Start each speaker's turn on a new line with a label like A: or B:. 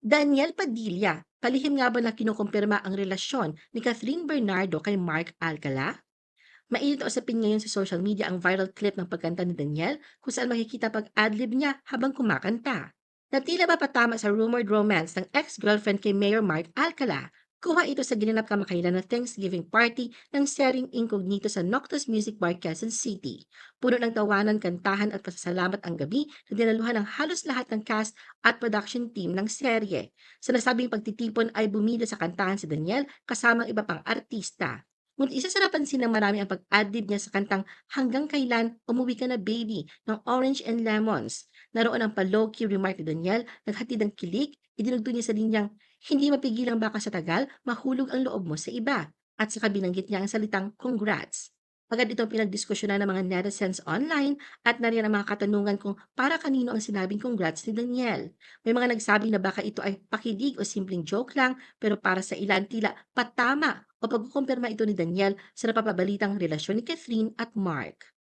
A: Daniel Padilla, palihim nga ba na kinukumpirma ang relasyon ni Catherine Bernardo kay Mark Alcala? Mainit usapin ngayon sa social media ang viral clip ng pagkanta ni Daniel kung saan makikita pag-adlib niya habang kumakanta. Na tila ba patama sa rumored romance ng ex-girlfriend kay Mayor Mark Alcala, kuha ito sa ginanap kamakailan na Thanksgiving party ng Sering Incognito sa Noctus Music Bar, Quezon City. Puno ng tawanan, kantahan at pasasalamat ang gabi na dinaluhan ng halos lahat ng cast at production team ng serye. Sa nasabing pagtitipon ay bumida sa kantahan si Daniel kasama iba pang artista. Ngunit isa sa napansin ng marami ang pag-adlib niya sa kantang Hanggang Kailan Umuwi Ka Na Baby ng Orange and Lemons. Naroon ang pa-low-key remark ni Daniel, naghatid ng kilig, idinugtong niya sa linyang, hindi mapigilang baka sa tagal, mahulog ang loob mo sa iba. At saka binanggit niya ang salitang congrats. Agad itong pinagdiskusyonan ng mga netizens online at nariyan ang mga katanungan kung para kanino ang sinabing congrats ni Daniel. May mga nagsabi na baka ito ay pakilig o simpleng joke lang pero para sa ilan tila patama o pagkukumpirma ito ni Daniel sa napapabalitang relasyon ni Catherine at Mark.